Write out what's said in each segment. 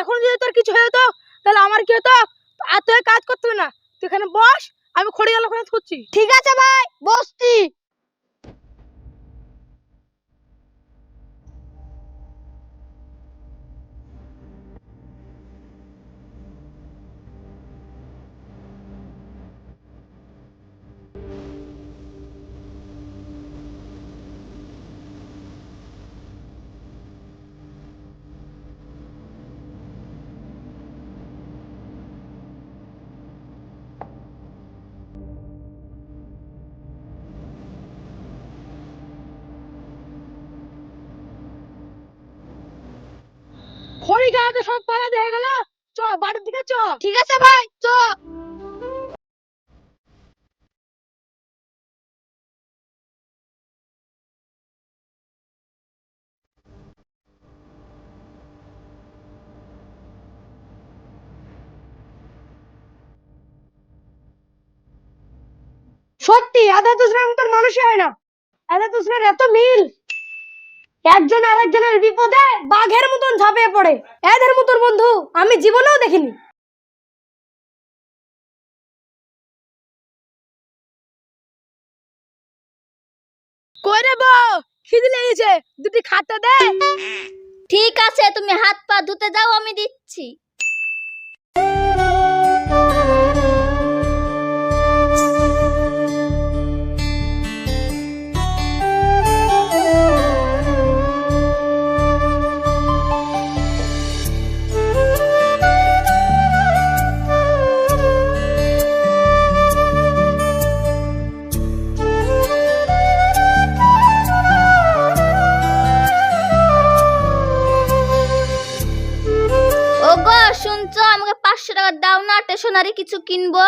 এখন যদি তোর কিছু হয়ে হতো তাহলে আমার কি হতো? আর তোকে কাজ করতে হবে না। তুই এখানে বস, আমি খড়ি গেল খুঁজছি ঠিক আছে ভাই, বসছি। গাঁতে সব পাড়া দেখে গেল। চ বাড়ির দিকে চ। ঠিক আছে ভাই চ। সত্যি আদা তুসরার মতন মানুষই হয় না। আদা তুসরার এত মিল। একজন আরেকজনের বিপদে বাঘের মতন ঝাঁপিয়ে পড়ে। এদের মতন বন্ধু আমি জীবনেও দেখিনি। ঠিক আছে, তুমি হাত পা ধুতে যাও আমি দিচ্ছি। না কিছু কিনবো?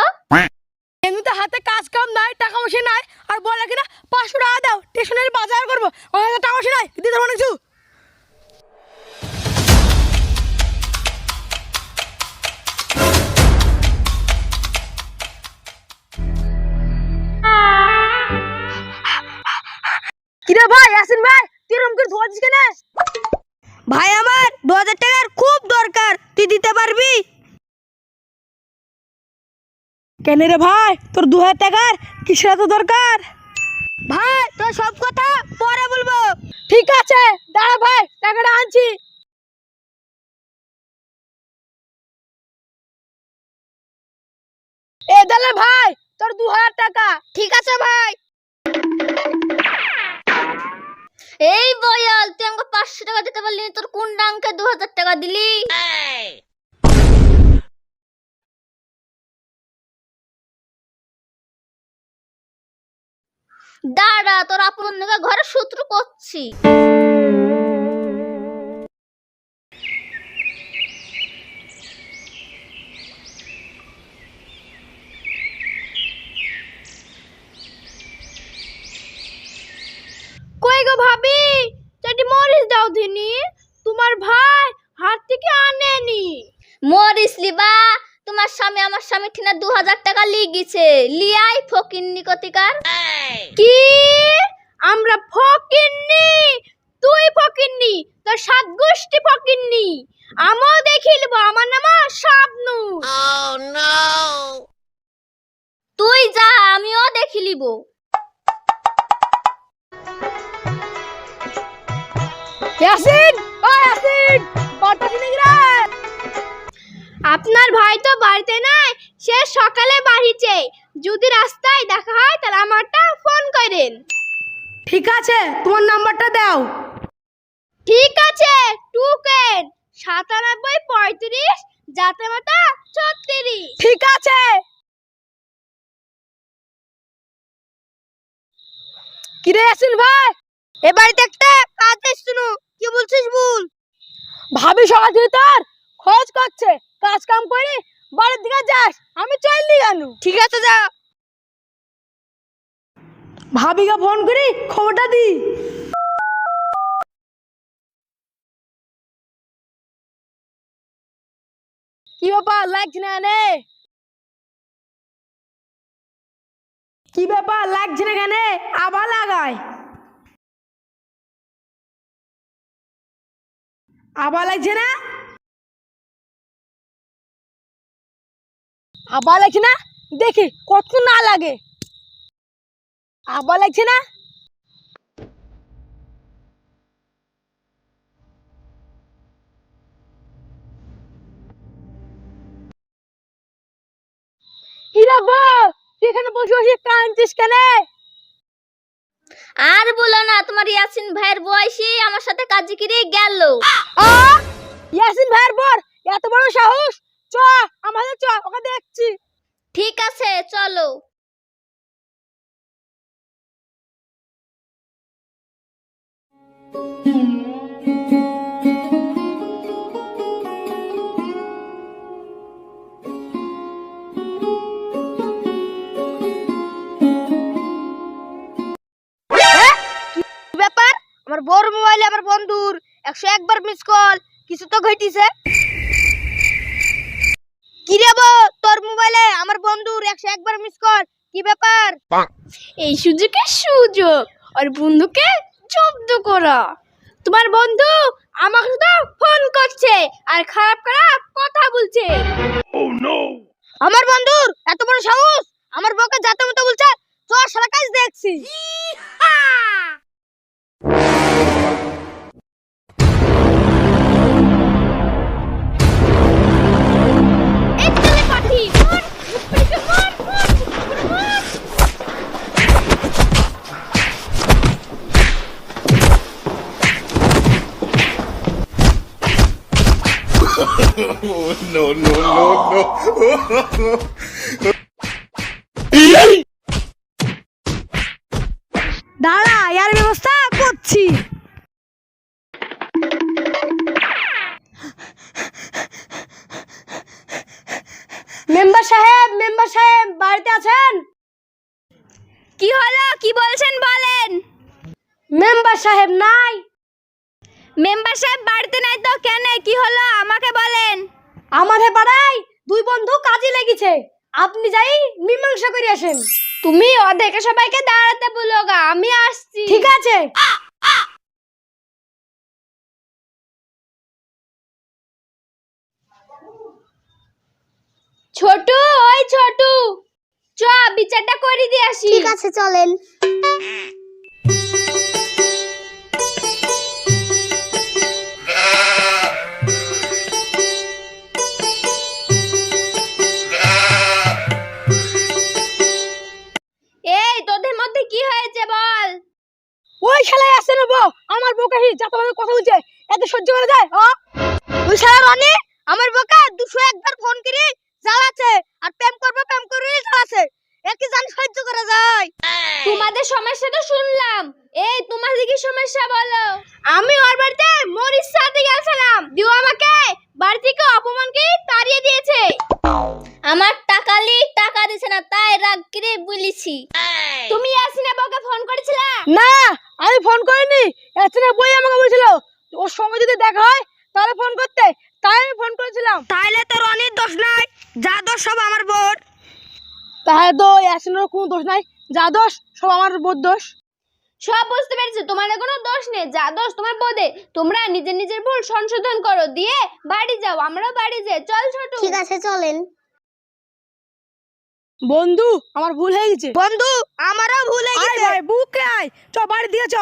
এমনিতে হাতে কাজ কাম নাই টাকা পয়সা নাই আর বলে কিনা পাঁচশো টাকা দাও স্টেশনের বাজার করব। আমার টাকা পয়সা নাই দিতে না কিছু। কিরে ভাই আসেন ভাই তুই এরকম করে ধোয়াছিস কেন? ভাই আমার দু হাজার টাকার খুব দরকার। তুই দিতে পারবি? কেন রে ভাই? তোর দু হাজার টাকার কিসের এত দরকার? ভাই তোর সব কথা পরে বলব। ঠিক আছে দাঁড়া ভাই টাকাটা আনছি। এ দালে ভাই তোর দু হাজার টাকা। ঠিক আছে ভাই। এই বয়াল তুই আমাকে পাঁচশো টাকা দিতে পারলি তোর কোন ডাঙ্কে দু হাজার টাকা দিলি? দাঁড়া, তোর আপন ঘরে সূত্র করছি। কই গো ভাবি? মরিচ তোমার ভাই হাত থেকে আনেনি। মরিস লিবা তোমার স্বামী আমার স্বামী ঠিনা দু হাজার টাকা লিগিছে লিয়াই ফকিন্নি কতিকার কি? আমরা ফকিন্নি তুই ফকিন্নি তোর সাত গোষ্ঠী ফকিন্নি আমিও দেখিলব আমার নাম শাবনু। তুই যা আমিও দেখি লিব। ইয়াসিন! ও ইয়াসিন! কত দিনে গিরা আপনার ভাই তো বাড়িতে নাই সে সকালে বাড়িছে। যদি রাস্তায় দেখা হয় তাহলে আমারটা ফোন করেন। ঠিক আছে তোমার নাম্বারটা দাও। ঠিক আছে টুকেন। সাতানব্বই পঁয়ত্রিশ যাতে মাতা ছত্রিশ। ঠিক আছে। কিরে আসিন ভাই? এ বাড়িতে একটা কাজ শুনু। কি বলছিস বল? ভাবি সকাল থেকে তোর খোঁজ করছে। কাজ কাম করে বাড়ির দিকে যাস আমি চললি কেন? ঠিক আছে যা। ভাবিকে ফোন করি খবরটা দি। কি ব্যাপার লাগছে না নে কি ব্যাপার লাগছে না কেন? আবার লাগায়। আবার লাগছে না? আবার লাগছে না? দেখি কতক্ষণ না লাগে। আবার লাগছে না? এখানে বসে বসে কাঁদছিস কেন? আর বলো না তোমার ইয়াসিন ভাইয়ের বয়সী আমার সাথে কাজে কিরে গেল আ ইয়াসিন ভাইয়ের বর এত বড় সাহস চ আমাদের চ ওকে দেখছি ঠিক আছে চলো কি ব্যাপার আমার বড় মোবাইলে আমার বন্ধুর একশো একবার মিস কল কিছু তো ঘটিছে কি রে তোর মোবাইলে আমার বন্ধুর একশো একবার মিস কল কি ব্যাপার? এই সুযোগে সুযোগ। আর বন্ধুকে জব্দ করা। তোমার বন্ধু আমাকে শুধু ফোন করছে আর খারাপ খারাপ কথা বলছে। আমার বন্ধুর এত বড় সাহস? আমার বউকে যাতে মতো বলছে তোর সারা কাজ দেখছি no, no, no, no. দাঁড়া ইয়ার ব্যবস্থা করছি। মেম্বার সাহেব মেম্বার সাহেব বাড়িতে আছেন? কি হলো? কি বলছেন বলেন? মেম্বার সাহেব নাই। মেম্বার সাহেব বাড়িতে নাই তো কেন? কি হলো? আমাকে বলেন। আমাদের পাড়ায় দুই বন্ধু কাজে লেগেছে। আপনি যাই মীমাংসা করে আসেন। তুমি ওদেরকে সবাইকে দাঁড়াতে বলো গা আমি আসছি। ঠিক আছে। ছোটু ওই ছোটু। চ বিচারটা করে দিয়ে আসি। ঠিক আছে চলেন। ওই শালায় আসছে না বউ? আমার বউকে হি যত ভাবে কথা বলছে। এত সহ্য করা যায় ও ওই শালা রনি আমার বউকে দুশো একবার ফোন করি জ্বালাচ্ছে। আর প্রেম করব প্রেম করি জ্বালাচ্ছে। কি জান সহ্য করা যায়? তোমাদের সমস্যা তো শুনলাম। এই তোমাদের কি সমস্যা বলো। আমি ওর বাড়িতে মরিচ সাথে গেছিলাম দিও আমাকে বাড়ি থেকে অপমান করে তাড়িয়ে দিয়েছে আমার টাকা লি টাকা দিছে না তাই রাগ করে বলেছি তুমি আসিনা বউকে ফোন করেছিলা না আমি ফোন করিনি এছাড়া বই আমাকে বলেছিল ওর সঙ্গে যদি দেখা হয় তাহলে ফোন করতে তাই আমি ফোন করেছিলাম তাইলে তো রনির দোষ নাই যা দোষ সব আমার বোর তাহলে তো ইয়াসিনের কোনো দোষ নাই যা দোষ সব আমার বোর দোষ। সব বুঝতে পেরেছি তোমাদের কোনো দোষ নেই যা দোষ তোমার বোধে তোমরা নিজের নিজের ভুল সংশোধন করো দিয়ে বাড়ি যাও আমরাও বাড়ি যাই। চল ছোট। ঠিক আছে চলেন। বন্ধু আমার ভুল হয়ে গেছে। বন্ধু আমারও ভুল হয়ে গেছে। বুকে আয়। চ বাড়ি দিয়ে চ।